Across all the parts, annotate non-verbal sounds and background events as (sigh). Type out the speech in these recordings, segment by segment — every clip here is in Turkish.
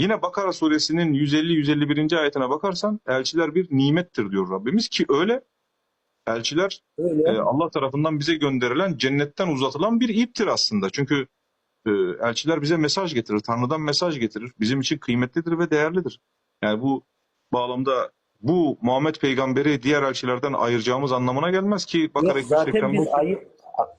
Yine Bakara suresinin 150-151. ayetine bakarsan elçiler bir nimettir diyor Rabbimiz ki öyle. Elçiler Öyle. e, Allah tarafından bize gönderilen cennetten uzatılan bir iptir aslında. Çünkü e, elçiler bize mesaj getirir, Tanrı'dan mesaj getirir. Bizim için kıymetlidir ve değerlidir. Yani bu bağlamda bu Muhammed peygamberi diğer elçilerden ayıracağımız anlamına gelmez ki Bakara Yok, zaten 289 biz ayı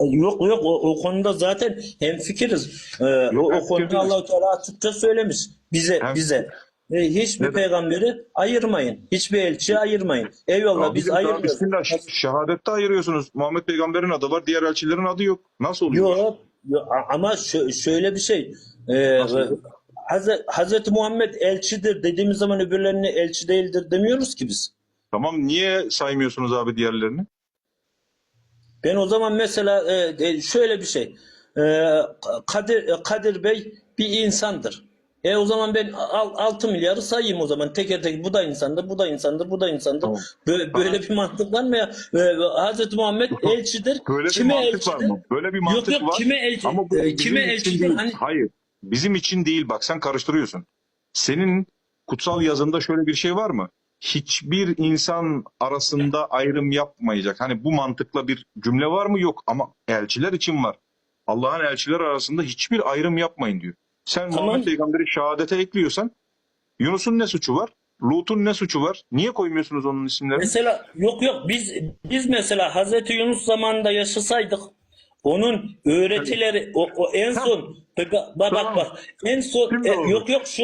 yok yok o, o konuda zaten hemfikiriz. Ee, o, o hemfikiriz. konuda Allah-u Teala açıkça söylemiş bize Hem- bize. Ee, hiçbir Neden? peygamberi ayırmayın. Hiçbir elçiyi ayırmayın. Eyvallah biz ayırmıyoruz. bismillah şehadette ayırıyorsunuz. Muhammed peygamberin adı var, diğer elçilerin adı yok. Nasıl oluyor? Yok, yok ama şö- şöyle bir şey. Ee, Nasıl? Hazreti, Hazreti Muhammed elçidir dediğimiz zaman öbürlerine elçi değildir demiyoruz ki biz. Tamam niye saymıyorsunuz abi diğerlerini? Ben o zaman mesela e, e, şöyle bir şey. E, Kadir, e, Kadir Bey bir insandır. E o zaman ben al, 6 milyarı sayayım o zaman teker teker bu da insandır, bu da insandır, bu da insandır. Tamam. Böyle, böyle bir mantık var mı ya? E, Hazreti Muhammed elçidir. Böyle bir kime mantık elçidir? var mı? Böyle bir mantık yok yok var. kime elçi Ama bu e, kime elçidir? Hani Hayır. Bizim için değil bak sen karıştırıyorsun. Senin kutsal yazında şöyle bir şey var mı? Hiçbir insan arasında ayrım yapmayacak. Hani bu mantıkla bir cümle var mı? Yok ama elçiler için var. Allah'ın elçiler arasında hiçbir ayrım yapmayın diyor. Sen Tamam. Muhammed peygamberi şehadete ekliyorsan Yunus'un ne suçu var? Lut'un ne suçu var? Niye koymuyorsunuz onun isimlerini? Mesela yok yok biz biz mesela Hazreti Yunus zamanında yaşasaydık onun öğretileri o, o en son bak bak Tamam. bak en son e, yok yok şu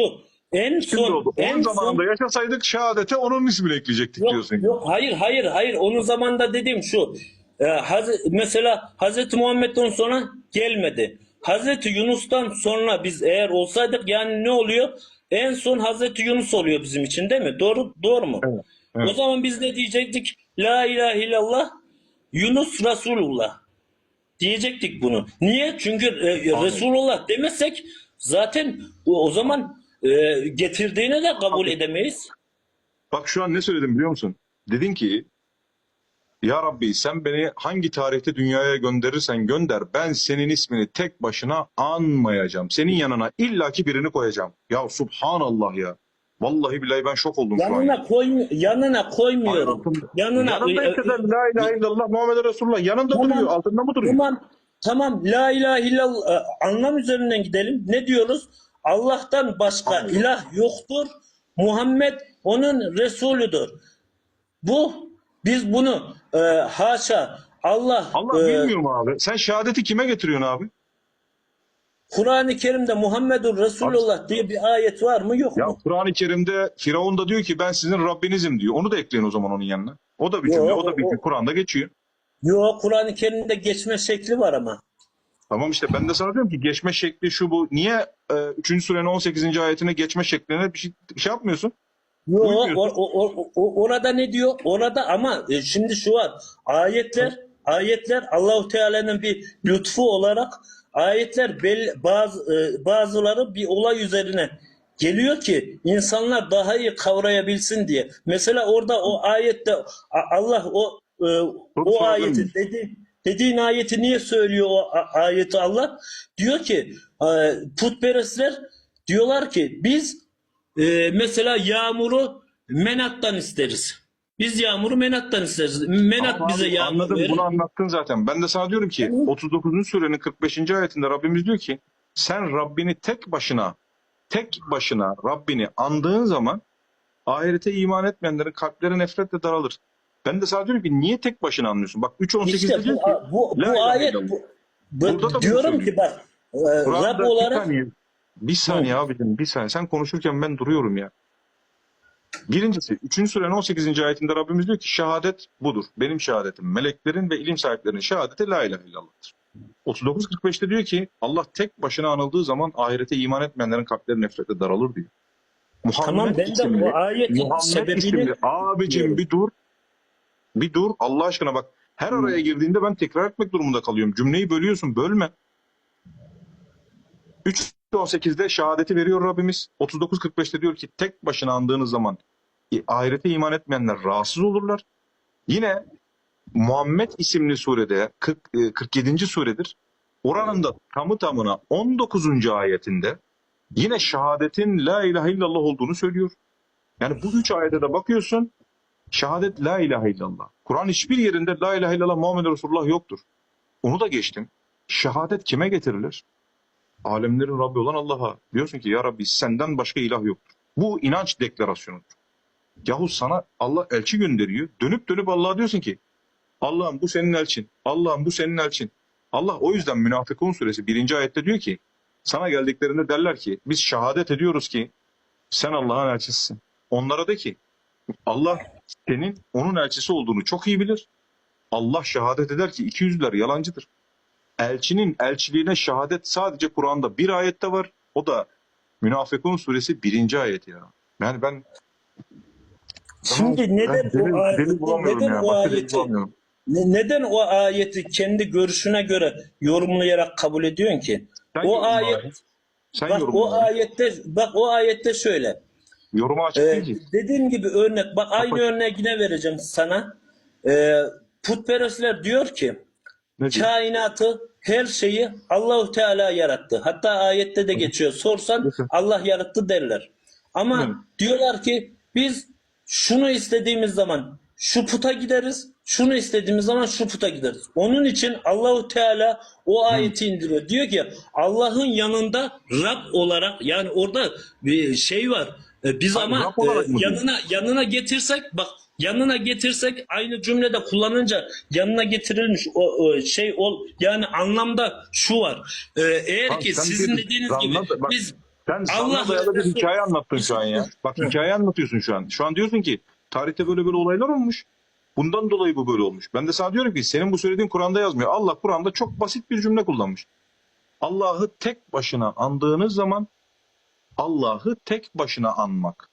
en Şimdi son oldu. en Onun son zamanında yaşasaydık şehadete onun ismini ekleyecektik diyorsun. yok, yok hayır hayır hayır onun zamanında dediğim şu e, Haz- mesela Hazreti Muhammed'den sonra gelmedi. Hazreti Yunus'tan sonra biz eğer olsaydık yani ne oluyor? En son Hazreti Yunus oluyor bizim için değil mi? Doğru doğru mu? Evet, evet. O zaman biz ne diyecektik? La ilahe illallah Yunus Resulullah diyecektik bunu. Niye? Çünkü e, Amin. Resulullah demesek zaten o, o zaman e, getirdiğini de kabul edemeyiz. Bak şu an ne söyledim biliyor musun? Dedin ki Ya Rabbi sen beni hangi tarihte dünyaya gönderirsen gönder ben senin ismini tek başına anmayacağım. Senin yanına illaki birini koyacağım. Ya subhanallah ya. Vallahi billahi ben şok oldum şu an. Yanına koy yanına koymuyorum. Hayatım, Yanına yanında e, işte de la ilahe illallah Muhammed Resulullah yanında Tamam. duruyor altında mı duruyor? Tamam. Tamam. La ilahe illallah e, anlam üzerinden gidelim. Ne diyoruz? Allah'tan başka Amin. ilah yoktur. Muhammed onun Resulüdür. Bu biz bunu e, haşa Allah, Allah e, bilmiyor mu abi? Sen şehadeti kime getiriyorsun abi? Kur'an-ı Kerim'de Muhammedur Resulullah diye bir ayet var mı yok Ya mu? Kur'an-ı Kerim'de Firavun da diyor ki ben sizin Rabbinizim diyor. Onu da ekleyin o zaman onun yanına. O da bir Yo, cümle, o da bir o- Kur'an'da geçiyor. Yok Kur'an-ı Kerim'de geçme şekli var ama. Tamam işte ben de sana diyorum ki geçme şekli şu bu. Niye e, 3. surenin 18. ayetine geçme şekline bir şey, bir şey yapmıyorsun? Uymuyorsun. o, o, o- orada ne diyor? Orada ama e, şimdi şu var. Ayetler ayetler Allahu Teala'nın bir lütfu olarak ayetler belli, bazı e, bazıları bir olay üzerine geliyor ki insanlar daha iyi kavrayabilsin diye. Mesela orada o ayette Allah o e, o ayeti dedi dediğin ayeti niye söylüyor o ayeti Allah? Diyor ki e, putperestler diyorlar ki biz ee, mesela yağmuru menattan isteriz. Biz yağmuru menattan isteriz. Menat Ama bize abi, yağmur anladım verir. bunu anlattın zaten. Ben de sana diyorum ki 39. surenin 45. ayetinde Rabbimiz diyor ki sen Rabbini tek başına tek başına Rabbini andığın zaman ahirete iman etmeyenlerin kalpleri nefretle daralır. Ben de sana diyorum ki niye tek başına anlıyorsun? Bak 3.18'de İşte diyor bu, ki bu, bu ayet bu, bu- diyorum ki bak e, Rab olarak bir saniye abicim bir saniye. Sen konuşurken ben duruyorum ya. Birincisi 3. surenin 18. ayetinde Rabbimiz diyor ki şehadet budur. Benim şehadetim. Meleklerin ve ilim sahiplerinin şehadeti la ilahe illallah'tır. 39.45'te diyor ki Allah tek başına anıldığı zaman ahirete iman etmeyenlerin kalpleri nefrete daralır diyor. Muhammed tamam ben de isimli, o ayetin Muhammed sebebini isimli abicim bir dur. Bir dur Allah aşkına bak. Her araya girdiğinde ben tekrar etmek durumunda kalıyorum. Cümleyi bölüyorsun bölme. 3.18'de şehadeti veriyor Rabbimiz. 39.45'te diyor ki tek başına andığınız zaman e, ahirete iman etmeyenler rahatsız olurlar. Yine Muhammed isimli surede 40, e, 47. suredir. Oranın da tamı tamına 19. ayetinde Yine şehadetin la ilahe illallah olduğunu söylüyor. Yani bu üç ayete de bakıyorsun. Şehadet la ilahe illallah. Kur'an hiçbir yerinde la ilahe illallah Muhammed Resulullah yoktur. Onu da geçtim. Şehadet kime getirilir? Alemlerin Rabbi olan Allah'a. Diyorsun ki ya Rabbi senden başka ilah yoktur. Bu inanç deklarasyonudur. Yahu sana Allah elçi gönderiyor. Dönüp dönüp Allah'a diyorsun ki Allah'ım bu senin elçin. Allah'ım bu senin elçin. Allah o yüzden Münafıkun suresi birinci ayette diyor ki sana geldiklerinde derler ki biz şehadet ediyoruz ki sen Allah'ın elçisisin. Onlara de ki Allah senin onun elçisi olduğunu çok iyi bilir. Allah şehadet eder ki iki yüzlüler yalancıdır. Elçinin elçiliğine şehadet sadece Kur'an'da bir ayette var. O da Münafıkun suresi birinci ayet ya. Yani ben Şimdi neden ben o ayeti, neden ya. o ayeti, neden o ayeti kendi görüşüne göre yorumlayarak kabul ediyorsun ki? Sen o ayet abi. Sen bak yorumla o ayette bak o ayette şöyle. Yorumu açık Ee, değil dediğim gibi örnek bak aynı Kapat. örneği yine vereceğim sana. Ee, putperestler diyor ki Ne kainatı her şeyi Allahu Teala yarattı. Hatta ayette de geçiyor. Sorsan. Allah yarattı derler. Ama Hı. diyorlar ki biz şunu istediğimiz zaman şu puta gideriz. Şunu istediğimiz zaman şu puta gideriz. Onun için Allahu Teala o ayeti indiriyor. Diyor ki Allah'ın yanında Rab olarak yani orada bir şey var. E, Biz ama e, yanına yanına getirsek bak yanına getirsek aynı cümlede kullanınca yanına getirilmiş o, o şey ol yani anlamda şu var. Ee, eğer Abi ki sizin bir dediğiniz gibi bak, biz Sen Allah dayalı bir hikaye anlattın şu an ya. Bak hikaye anlatıyorsun şu an. Şu an diyorsun ki tarihte böyle böyle olaylar olmuş. Bundan dolayı bu böyle olmuş. Ben de sana diyorum ki senin bu söylediğin Kur'an'da yazmıyor. Allah Kur'an'da çok basit bir cümle kullanmış. Allah'ı tek başına andığınız zaman Allah'ı tek başına anmak.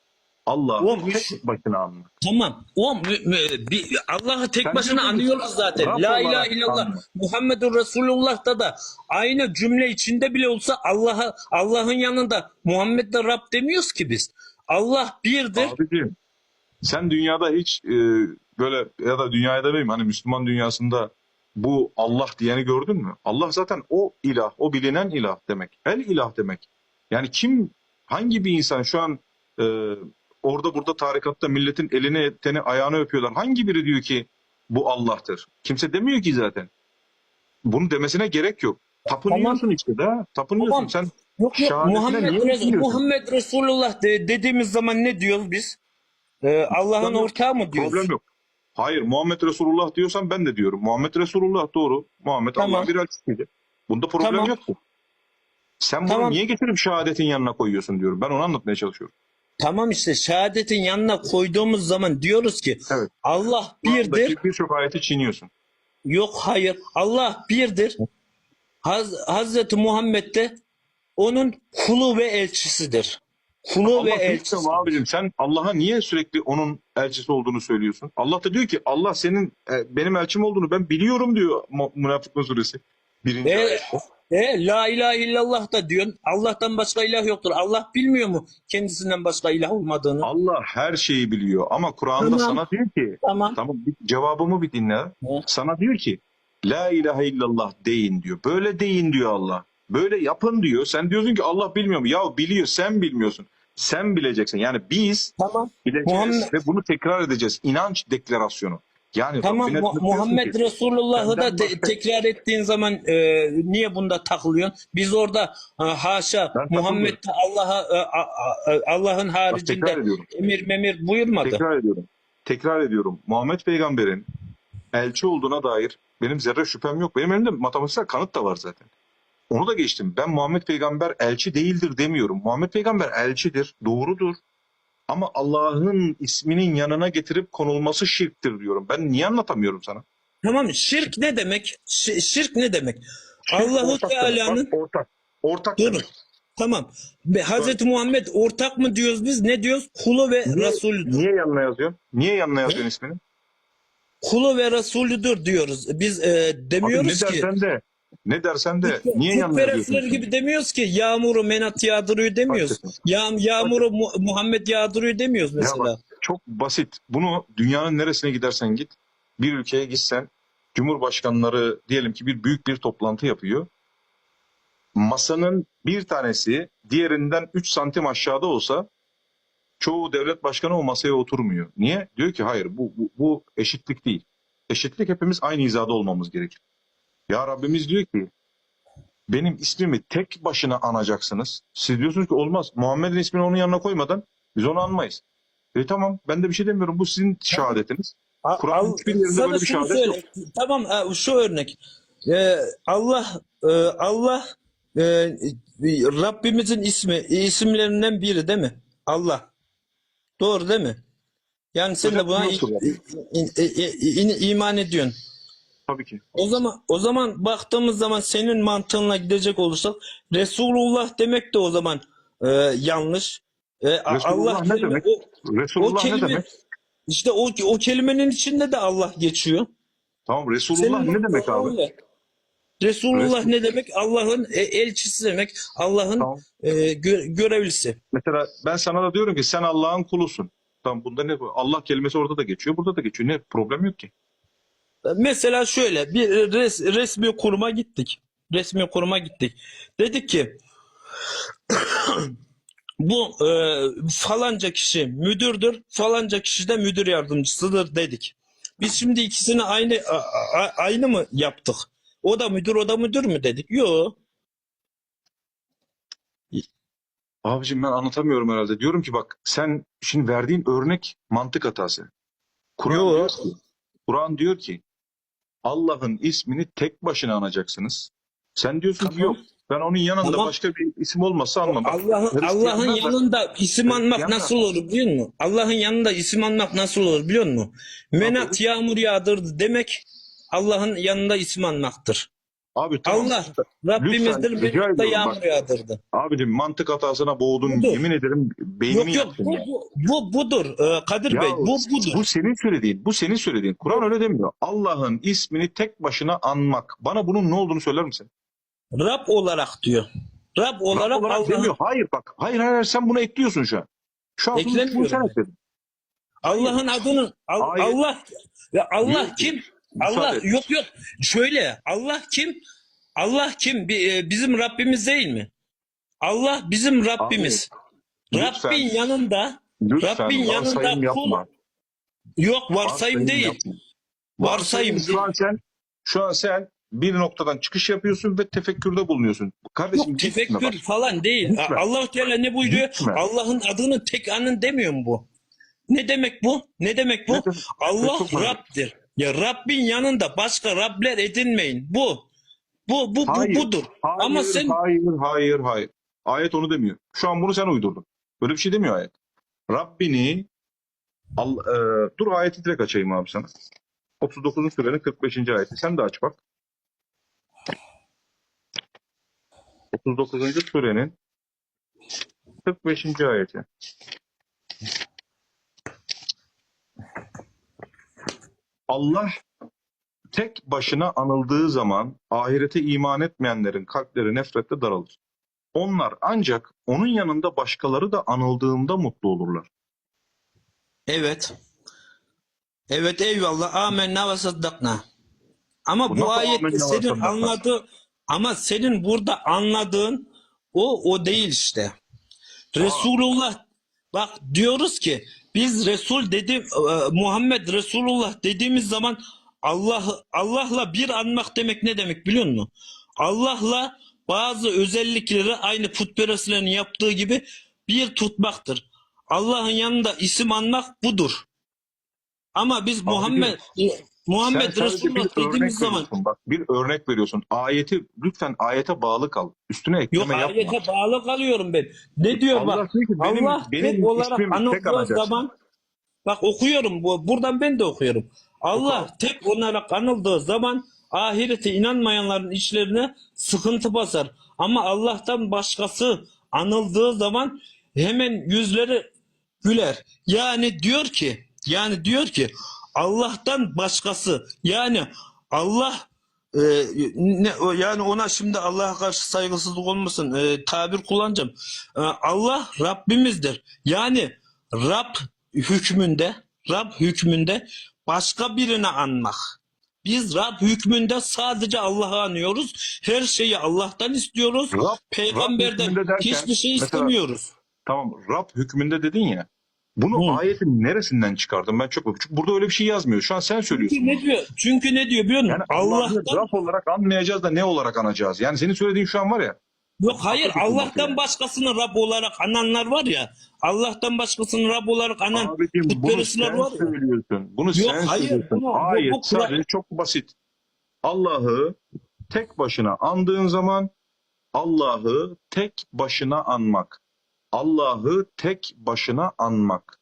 Allah'ı Oğlum, tek başına anmak. tamam o mü- mü- bir- Allah'ı tek Sen başına diyorsun anıyoruz zaten. Rab La ilahe illallah anma. Muhammedur Resulullah'ta da aynı cümle içinde bile olsa Allah'a Allah'ın yanında Muhammed de Rab demiyoruz ki biz. Allah birdir. Abiciğim sen dünyada hiç e, böyle ya da dünyada demeyeyim hani Müslüman dünyasında bu Allah diyeni gördün mü? Allah zaten o ilah, o bilinen ilah demek. El ilah demek. Yani kim, hangi bir insan şu an e, orada burada tarikatta milletin elini, teni, ayağını öpüyorlar. Hangi biri diyor ki bu Allah'tır? Kimse demiyor ki zaten. Bunu demesine gerek yok. Tapınıyorsun işte de. Tapınıyorsun. Tamam. Sen Yok yok Muhammed, Resul-? Muhammed Resulullah de- dediğimiz zaman ne diyoruz biz? Ee, Allah'ın ortağı mı diyoruz? Problem yok. Hayır Muhammed Resulullah diyorsan ben de diyorum. Muhammed Resulullah doğru. Muhammed Tamam. Allah'ın bir elçisiydi. Bunda problem Tamam. yok. Sen bunu Tamam. niye getirip şehadetin yanına koyuyorsun diyorum. Ben onu anlatmaya çalışıyorum. Tamam işte şehadetin yanına koyduğumuz zaman diyoruz ki Evet. Allah birdir. Birçok ayeti çiğniyorsun. Yok hayır. Allah birdir. Haz Hazreti Muhammed de onun kulu ve elçisidir. Kulu Allah ve elçisi. abicim sen Allah'a niye sürekli onun elçisi olduğunu söylüyorsun? Allah da diyor ki Allah senin e, benim elçim olduğunu ben biliyorum diyor Münafıkun suresi. Birinci E, ayette. E, la ilahe illallah da diyorsun. Allah'tan başka ilah yoktur. Allah bilmiyor mu kendisinden başka ilah olmadığını? Allah her şeyi biliyor ama Kur'an'da Tamam. sana diyor ki Tamam. Tamam cevabımı bir dinle. Ne? Sana diyor ki La ilahe illallah deyin diyor. Böyle deyin diyor Allah. Böyle yapın diyor. Sen diyorsun ki Allah bilmiyor mu? Ya biliyor sen bilmiyorsun. Sen bileceksin. Yani biz Tamam. bileceğiz Muhammed- ve bunu tekrar edeceğiz. İnanç deklarasyonu. Yani Tamam Rabbine Mu- diyorsun Muhammed ki, Resulullah'ı da senden te- başka- tekrar ettiğin zaman e, niye bunda takılıyorsun? Biz orada ha, haşa Ben Muhammed de Allah'a e, a- a- Allah'ın Bak, haricinde tekrar ediyorum. emir memir buyurmadı. Tekrar ediyorum. Tekrar ediyorum. Muhammed Peygamber'in elçi olduğuna dair benim zerre şüphem yok. Benim elimde matematiksel kanıt da var zaten. Onu da geçtim. Ben Muhammed Peygamber elçi değildir demiyorum. Muhammed Peygamber elçidir. Doğrudur. Ama Allah'ın isminin yanına getirip konulması şirktir diyorum. Ben niye anlatamıyorum sana? Tamam şirk ne demek? Şi- şirk ne demek? Şirk Allahu. Teala'nın ortak. Ortak Dur. demek. Tamam. Ve Hazreti Muhammed ortak mı diyoruz biz? Ne diyoruz? Kulu ve Niye, Resulüdür. niye yanına yazıyorsun? Niye yanına yazıyorsun ismini? Kulu ve Resulüdür diyoruz. Biz e, Abi ne demiyoruz ki. dersen de ne dersen de niye yanına yazıyorsun? gibi demiyoruz ki yağmuru menat yağdırıyor demiyoruz. Hakikaten. Yağ, yağmuru Mu- Muhammed yağdırıyor demiyoruz Ya mesela. bak, çok basit. Bunu dünyanın neresine gidersen git, bir ülkeye gitsen, Cumhurbaşkanları diyelim ki bir büyük bir toplantı yapıyor. masanın bir tanesi diğerinden 3 santim aşağıda olsa çoğu devlet başkanı o masaya oturmuyor. Niye? Diyor ki hayır bu, bu, bu eşitlik değil. Eşitlik hepimiz aynı hizada olmamız gerekir. Ya Rabbimiz diyor ki benim ismimi tek başına anacaksınız. Siz diyorsunuz ki olmaz. Muhammed'in ismini onun yanına koymadan biz onu anmayız. E tamam ben de bir şey demiyorum. Bu sizin şehadetiniz. Al- hiçbir yerinde böyle bir şehadet söyle. Tamam e, şu örnek. E, Allah e, Allah e, Rabbimizin ismi isimlerinden biri değil mi? Allah. Doğru değil mi? Yani sen de Hocam, buna nasıl yani? i- i- i- i- iman ediyorsun. Tabii ki. O zaman o zaman baktığımız zaman senin mantığınla gidecek olursak Resulullah demek de o zaman e, yanlış. E, Resulullah Allah ne kelime- demek? o, o Resulullah ne kelime demek? işte o o kelimenin içinde de Allah geçiyor. Tamam Resulullah Senin ne demek abi? öyle. Resulullah Resul- ne demek? Allah'ın e, elçisi demek. Allah'ın Tamam. e, gö- görevlisi. Mesela ben sana da diyorum ki sen Allah'ın kulusun. Tamam bunda ne Allah kelimesi orada da geçiyor, burada da geçiyor. Ne problem yok ki. Mesela şöyle bir res, resmi kuruma gittik. Resmi kuruma gittik. Dedik ki (clears throat) bu e, falanca kişi müdürdür, falanca kişi de müdür yardımcısıdır dedik. Biz şimdi ikisini aynı a- a- aynı mı yaptık? O da müdür, o da müdür mü dedik? Yok. Abicim ben anlatamıyorum herhalde. Diyorum ki bak sen şimdi verdiğin örnek mantık hatası. Kur'an Yo. diyor Kur'an diyor ki Allah'ın ismini tek başına anacaksınız. Sen diyorsun ki Tamam. yok ben onun yanında Tamam. başka bir isim olmasa anlamam. Allah'ın Allah'ın da- yanında isim anmak Hristiyanlar- nasıl olur biliyor musun? Allah'ın yanında isim anmak nasıl olur biliyor musun? Menat yağmur yağdırdı demek Allah'ın yanında isim anmaktır. Abi tamam. Allah Rabbimizdir Menat da yağmur yağdırdı. Abicim mantık hatasına boğdun. Budur. Yemin ederim beynimi Yok yok bu, ya. bu, bu budur Ee, Kadir Ya Bey bu budur. Bu senin söylediğin. Bu senin söylediğin. Kur'an öyle demiyor. Allah'ın ismini tek başına anmak. Bana bunun ne olduğunu söyler misin? Rab olarak diyor. Rab olarak, Rab olarak demiyor. Hayır bak. Hayır hayır sen bunu ekliyorsun şu an. Şu an bunu- sen ekledin. Allah'ın adının. Allah ya Allah Yok. kim? Müsaade Allah et. yok yok. Şöyle Allah kim? Allah kim? Bi- e, Bizim Rabbimiz değil mi? Allah bizim Rabbimiz. Lütfen, Rabbin yanında lütfen Rabbin yanında kul- yok varsayım değil. yapma. Varsayım Varsayım şu değil. an sen şu an sen bir noktadan çıkış yapıyorsun ve tefekkürde bulunuyorsun. Kardeşim Yok gitme bak. tefekkür falan değil. Allah Teala ne buyuruyor? Allah'ın adını tek anın demiyor mu bu? Ne demek bu? Ne demek bu? Ne demek? Allah merak Rab'dir. Ya Rabbin yanında başka Rabler edinmeyin. Bu. Bu bu, bu Hayır, budur. Hayır, Ama sen hayır, hayır, hayır. Ayet onu demiyor. Şu an bunu sen uydurdun. Böyle bir şey demiyor ayet. Rabbini al, e, dur ayeti direkt açayım abi sana. 39. surenin 45. ayeti. Sen de aç bak. 39. surenin 45. ayeti. Allah tek başına anıldığı zaman ahirete iman etmeyenlerin kalpleri nefretle daralır. Onlar ancak onun yanında başkaları da anıldığında mutlu olurlar. evet. Evet eyvallah. Amenna ve saddakna. Ama Bu bu, ve senin anladığı ama senin burada anladığın o o değil işte. Resulullah bak diyoruz ki biz Resul dedi e, Muhammed Resulullah dediğimiz zaman Allah Allah'la bir anmak demek ne demek biliyor musun? Allah'la bazı özellikleri aynı putperestlerin yaptığı gibi bir tutmaktır. Allah'ın yanında isim anmak budur. Ama biz Muhammed Muhammed Sen sadece bir Resulullah dediğimiz örnek zaman. Bak, bir örnek veriyorsun. Ayeti lütfen ayete bağlı kal. Üstüne yok ekleme yapma. ayete bağlı kalıyorum ben. Ne diyor Allah bak? diyor ki benim, Allah benim tek olarak anıldığı zaman bak okuyorum bu buradan ben de okuyorum. Allah Oku. tek olarak anıldığı zaman ahirete inanmayanların içlerine sıkıntı basar. Ama Allah'tan başkası anıldığı zaman hemen yüzleri güler. Yani diyor ki yani diyor ki Allah'tan başkası yani Allah e, ne, yani ona şimdi Allah'a karşı saygısızlık olmasın e, tabir kullanacağım. E, Allah Rabbimizdir. Yani Rab hükmünde Rab hükmünde başka birini anmak. Biz Rab hükmünde sadece Allah'ı anıyoruz. Her şeyi Allah'tan istiyoruz. Rab, Rab Peygamberden hükmünde derken, hiçbir şey mesela- istemiyoruz. Tamam Rab hükmünde dedin ya. Bunu Hı. ayetin neresinden çıkardın? Ben çok Çünkü burada öyle bir şey yazmıyor. Şu an sen söylüyorsun. Çünkü ne diyor? Çünkü ne diyor biliyor musun? Yani Allah'ı Allah'tan Rab olarak anmayacağız da ne olarak anacağız? Yani senin söylediğin şu an var ya. Yok hayır Allah'tan başkasını Rab olarak ananlar var ya. Allah'tan başkasını Rab olarak anan Abicim bunu sen var ya. söylüyorsun. Bunu Yok, sen hayır, söylüyorsun. bu- bu- Hayır bu sadece çok basit. Allah'ı tek başına andığın zaman Allah'ı tek başına anmak. Allah'ı tek başına anmak.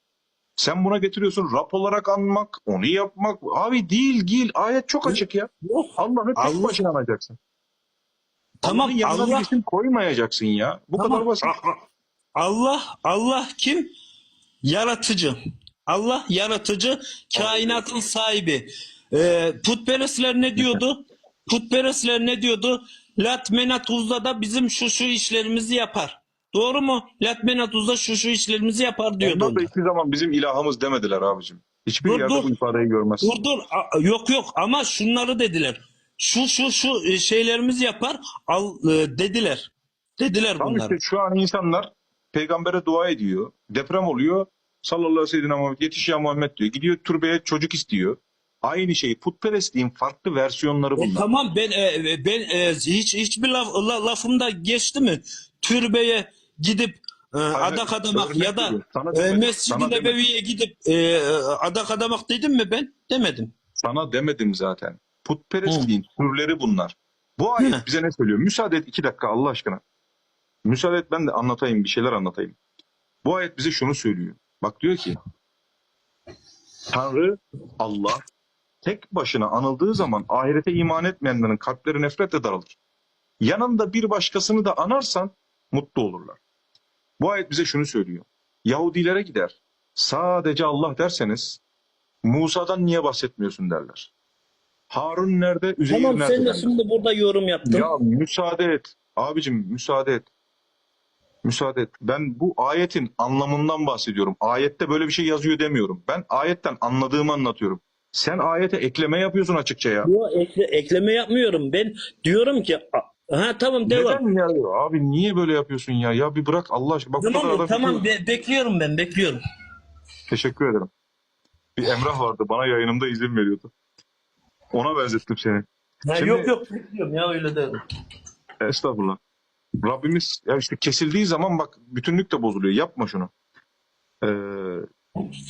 Sen buna getiriyorsun Rab olarak anmak, onu yapmak. Abi değil değil. Ayet çok açık ya. Allah'ı tek Allah- başına anacaksın. Tamam Allah'ın yanına Allah bir isim koymayacaksın ya. Bu Tamam. kadar basit. Allah Allah kim? Yaratıcı. Allah yaratıcı, kainatın sahibi. Ee, putperestler ne diyordu? (laughs) Putperestler ne diyordu? Lat Menat Uzza da bizim şu şu işlerimizi yapar. Doğru mu? Lat Menat Uzza şu şu işlerimizi yapar diyordu. Onlar da hiçbir zaman bizim ilahımız demediler abicim. Hiçbir Dur, yerde dur. bu ifadeyi görmezsin. Dur dur A- yok yok ama şunları dediler. Şu şu şu e, şeylerimizi yapar al e, dediler. Dediler Tamam bunları. işte şu an insanlar peygambere dua ediyor. Deprem oluyor. Sallallahu aleyhi ve sellem Muhammed yetiş ya Muhammed diyor. Gidiyor türbeye çocuk istiyor. Aynı şey putperestliğin farklı versiyonları E, bunlar. tamam ben e, ben e, hiç hiçbir laf, la- lafımda geçti mi? Türbeye gidip e, adak adamak ya da e, Mescid-i. Nebevi'ye gidip e, adak adamak dedim mi ben? Demedim. Sana demedim zaten. Putperestliğin türleri bunlar. Bu ayet Hı. bize ne söylüyor? Müsaade et iki dakika Allah aşkına. Müsaade et ben de anlatayım bir şeyler anlatayım. Bu ayet bize şunu söylüyor. Bak diyor ki Tanrı Allah tek başına anıldığı zaman ahirete iman etmeyenlerin kalpleri nefretle daralır. Yanında bir başkasını da anarsan mutlu olurlar. Bu ayet bize şunu söylüyor. Yahudilere gider. Sadece Allah derseniz Musa'dan niye bahsetmiyorsun derler. Harun nerede? Üzeyir Tamam nerede? sen de şimdi burada yorum yaptın. Ya müsaade et. Abicim müsaade et. Müsaade et. Ben bu ayetin anlamından bahsediyorum. Ayette böyle bir şey yazıyor demiyorum. Ben ayetten anladığımı anlatıyorum. Sen ayete ekleme yapıyorsun açıkça ya. Yo, ekle, ekleme yapmıyorum. Ben diyorum ki ha tamam devam. Neden ya? Abi niye böyle yapıyorsun ya? Ya bir bırak Allah aşkına. Bak bu Tamam kadar mı? adam Tamam yapıyor. be- bekliyorum ben bekliyorum. Teşekkür ederim. Bir Emrah vardı. Bana yayınımda izin veriyordu. Ona benzettim seni. Ha, Şimdi- Yok yok bekliyorum ya öyle de. Estağfurullah. Rabbimiz ya işte kesildiği zaman bak bütünlük de bozuluyor. Yapma şunu. Ee,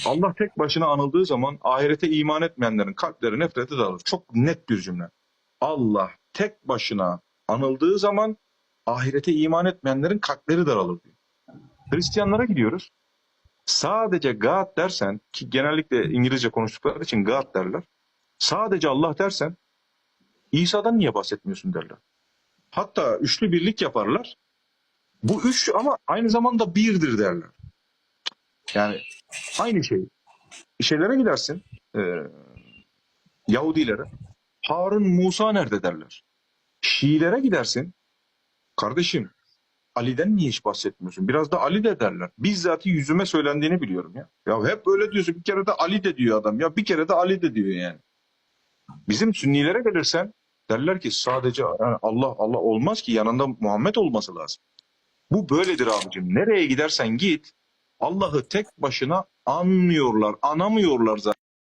Allah tek başına anıldığı zaman ahirete iman etmeyenlerin kalpleri nefrete dağılır. Çok net bir cümle. Allah tek başına anıldığı zaman ahirete iman etmeyenlerin kalpleri daralır diyor. Hristiyanlara gidiyoruz. Sadece God dersen ki genellikle İngilizce konuştukları için God derler. Sadece Allah dersen İsa'dan niye bahsetmiyorsun derler. Hatta üçlü birlik yaparlar. Bu üç ama aynı zamanda birdir derler. Yani aynı şey. Şeylere gidersin. E, Yahudilere. Harun Musa nerede derler. Şiilere gidersin. Kardeşim Ali'den niye hiç bahsetmiyorsun? Biraz da Ali de derler. Bizzat yüzüme söylendiğini biliyorum ya. Ya hep öyle diyorsun. Bir kere de Ali de diyor adam. Ya bir kere de Ali de diyor yani. Bizim Sünnilere gelirsen derler ki sadece yani Allah Allah olmaz ki yanında Muhammed olması lazım. Bu böyledir abicim. Nereye gidersen git Allah'ı tek başına anmıyorlar, anamıyorlar zaten.